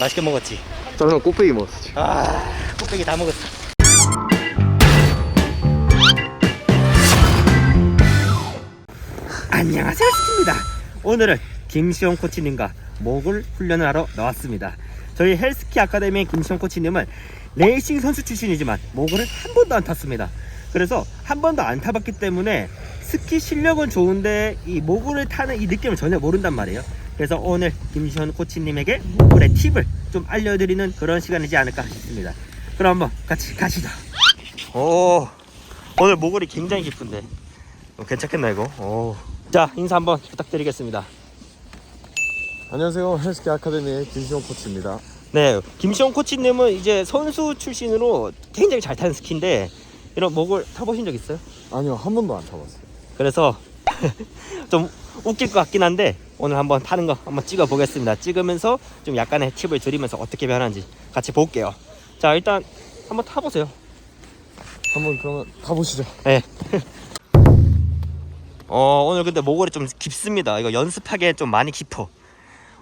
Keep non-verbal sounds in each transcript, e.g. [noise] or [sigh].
맛있게 먹었지? 저는 꽃배기 먹었어. 아, 꽃배기 다 먹었어. 안녕하세요, 스키입니다. 오늘은 김시영 코치님과 목을 훈련을 하러 나왔습니다. 저희 헬스키 아카데미의 김시영 코치님은 레이싱 선수 출신이지만 목을 한 번도 안 탔습니다. 그래서 한 번도 안 타봤기 때문에 스키 실력은 좋은데 이 모구를 타는 이 느낌을 전혀 모른단 말이에요. 그래서 오늘 김시현 코치님에게 모굴의 팁을 좀 알려드리는 그런 시간이지 않을까 싶습니다. 그럼 한번 같이 가시죠. 오, 오늘 모골이 굉장히 깊은데 어, 괜찮겠나 이거? 오. 자 인사 한번 부탁드리겠습니다. 안녕하세요 헬스케 아카데미의 김시원 코치입니다 네, 김시영 코치님은 이제 선수 출신으로 굉장히 잘 타는 스키인데 이런 목을 타보신 적 있어요? 아니요 한 번도 안 타봤어요 그래서 [laughs] 좀 웃길 것 같긴 한데 오늘 한번 타는 거 한번 찍어 보겠습니다. 찍으면서 좀 약간의 팁을 드리면서 어떻게 변하는지 같이 볼게요. 자 일단 한번 타보세요. 한번 그러면 가보시죠 네. [laughs] 어 오늘 근데 모골이 좀 깊습니다. 이거 연습하기에 좀 많이 깊어.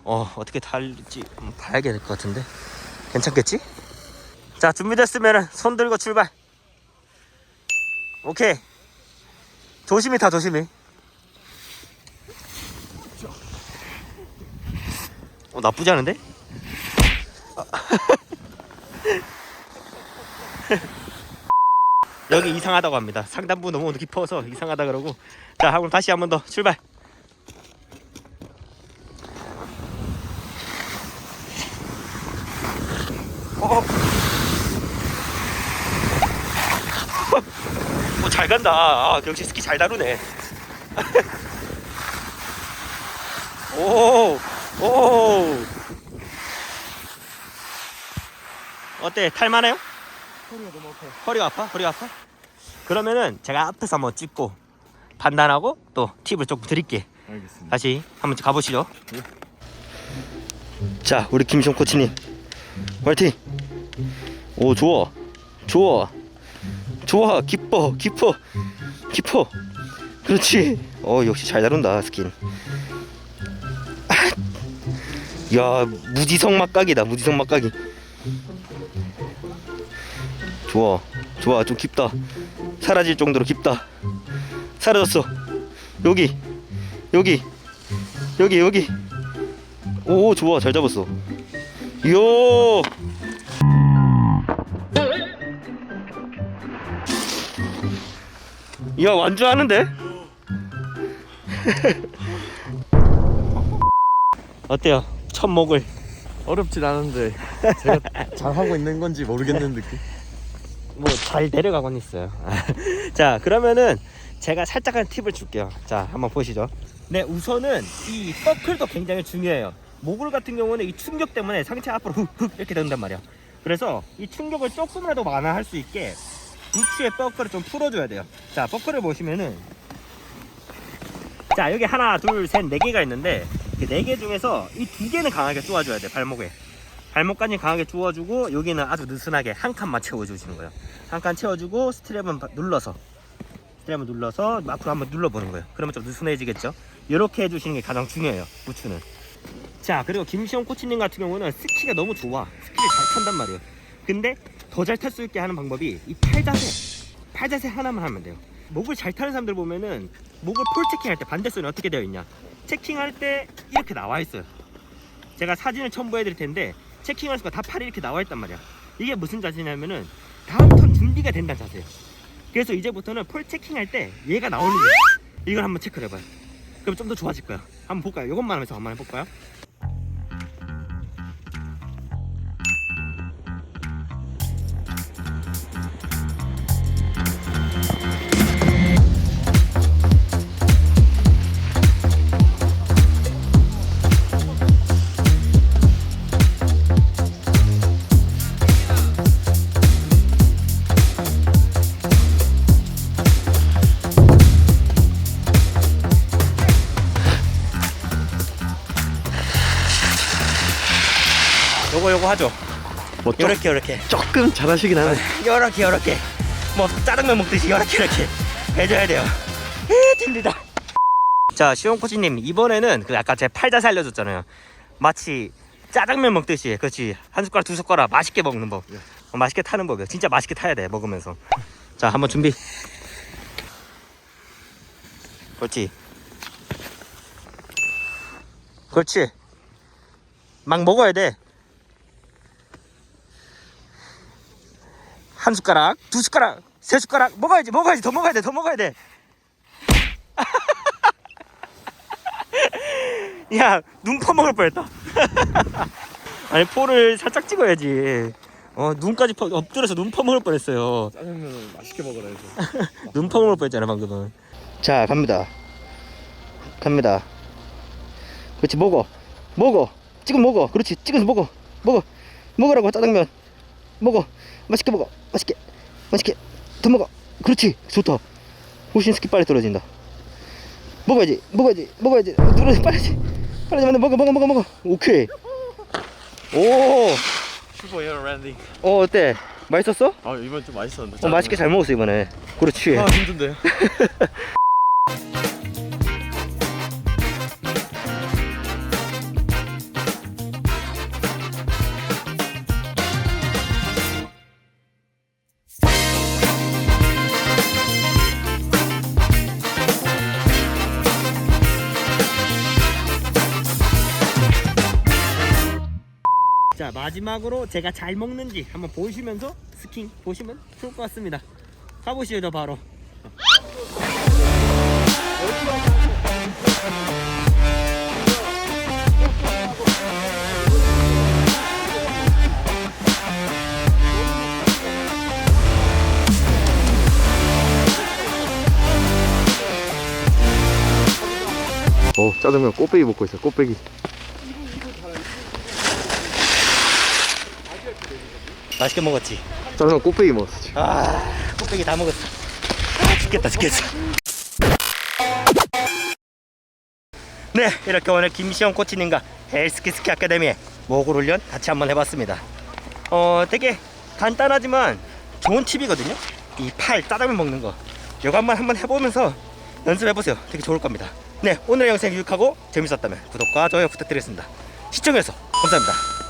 어 어떻게 탈지 한번 봐야 될 것 같은데 괜찮겠지? 자 준비됐으면 손 들고 출발. 오케이. 조심히 타 조심히. 어 나쁘지 않은데? 아. [laughs] 여기 이상하다고 합니다. 상단부 너무 깊어서 이상하다 그러고 자 그럼 다시 한 번 더 출발. 어. 어, 잘 간다. 아, 역시 스키 잘 다루네. [laughs] 오, 오. 어때? 탈만해요? 소리가 너무 아파요 허리가 아파? 허리가 아파? 그러면은 제가 앞에서 한번 찍고 판단하고 또 팁을 조금 드릴게. 알겠습니다 다시 한번 가보시죠. 예. 자, 우리 김시영 코치님, 화이팅! 오, 좋아, 좋아, 좋아, 기뻐, 기뻐, 기뻐. 그렇지. 어, 역시 잘 다룬다 스킨. 아, 야, 무지성 막각이다, 무지성 막각이. 좋아, 좋아, 좀 깊다. 사라질 정도로 깊다. 사라졌어. 여기, 여기, 여기, 여기. 오 좋아 잘 잡았어 이 이야 완주하는데? [laughs] 어때요? 첫 목을. 어렵진 않은데 제가 [laughs] 잘 하고 있는 건지 모르겠는 느낌? 뭐잘 내려가곤 있어요. [laughs] 자 그러면은 제가 살짝 한 팁을 줄게요. 자 한번 보시죠. 네 우선은 이 서클도 굉장히 중요해요. 모글 같은 경우는 이 충격 때문에 상체 앞으로 훅훅 이렇게 된단 말이야. 그래서 이 충격을 조금이라도 완화할 수 있게 부츠의 버클을 좀 풀어줘야 돼요. 자 버클을 보시면은. 자 여기 하나 둘셋네 개가 있는데 그네개 중에서 이 두 개는 강하게 쪼아줘야 돼 발목에. 발목까지 강하게 쪼아주고 여기는 아주 느슨하게 한 칸만 채워주시는 거예요. 한 칸 채워주고 스트랩은 바- 눌러서. 스트랩을 눌러서 앞으로 한번 눌러보는 거예요. 그러면 좀 느슨해지겠죠? 이렇게 해주시는 게 가장 중요해요 부츠는. 자 그리고 김시영 코치님 같은 경우는 스키가 너무 좋아. 스키를 잘 탄단 말이에요 근데 더 잘 탈 수 있게 하는 방법이 이 팔자세. 팔자세 하나만 하면 돼요. 목을 잘 타는 사람들 보면은 목을 폴 체킹할 때 반대손이 어떻게 되어 있냐. 체킹할 때 이렇게 나와 있어요. 제가 사진을 첨부해 드릴 텐데 체킹할 수가 다 팔이 이렇게 나와 있단 말이야. 이게 무슨 자세냐면은 다음 턴 준비가 된다는 자세예요. 그래서 이제부터는 폴 체킹할 때 얘가 나오는 거예요. 이걸 한번 체크를 해봐요. 그럼 좀 더 좋아질 거야. 한번 볼까요? 이것만 하면서 한번 해볼까요 요거 하죠. 뭐 조, 요렇게 요렇게. 조금 잘하시긴 하네. 요렇게 요렇게. 뭐 짜장면 먹듯이 요렇게 요렇게. 해줘야 돼요. 에 힘들다. 자 시영 코치님 이번에는 그 아까 제 팔자세 알려줬잖아요. 마치 짜장면 먹듯이 그렇지. 한 숟가락 두 숟가락 맛있게 먹는 법. 예. 어, 맛있게 타는 법이야 진짜 맛있게 타야 돼 먹으면서. 자 한번 준비. 그렇지. 그렇지. 막 먹어야 돼 한 숟가락 두 숟가락 세 숟가락 먹어야지 먹어야지 더 먹어야 돼 더 먹어야 돼 [laughs] 야, 눈 퍼먹을 뻔했다. [laughs] 아니, 포를 살짝 찍어야지. 어, 눈까지 퍼, 엎드려서 눈 퍼먹을 뻔했어요. 짜장면은 맛있게 먹으라 해서. [laughs] 눈 퍼먹을 뻔했잖아, 방금은. 자, 갑니다. 갑니다. 그렇지, 먹어. 먹어. 지금 먹어. 그렇지, 찍어서 먹어. 먹어. 먹으라고, 짜장면. 먹어. 맛있게 먹어. 맛있게. 맛있게. 더 먹어. 그렇지, 좋다. 훨씬 스키 빨리 떨어진다. 먹어야지, 먹어야지, 먹어야지. 누르 빨리, 빨리 만들 먹어, 먹어, 먹어, 먹어. 오케이. 오, 슈퍼히어로 랜딩. 어 어때? 맛있었어? 아 이번 좀 맛있었는데. 어, 맛있게 잘 먹었어 이번에. 그렇지. 아 힘든데. [laughs] 자 마지막으로 제가 잘 먹는지 한번 보시면서 스킹 보시면 좋을 것 같습니다. 가보시죠 바로. 어 짜장면 꽃배기 먹고 있어. 꽃배기. 맛있게 먹었지. 짜장면 꽃배기 먹었어. 아 곱빼기 다 먹었어. 아, 죽겠다 죽겠어. 네 이렇게 오늘 김시영 코치님과 헬스키스키 아카데미의 모골 훈련 같이 한번 해봤습니다. 어 되게 간단하지만 좋은 팁이거든요. 이 팔 짜장면 먹는 거. 이거 한번 한번 해보면서 연습해보세요. 되게 좋을 겁니다. 네 오늘 영상 유익하고 재밌었다면 구독과 좋아요 부탁드리겠습니다. 시청해주셔서 감사합니다.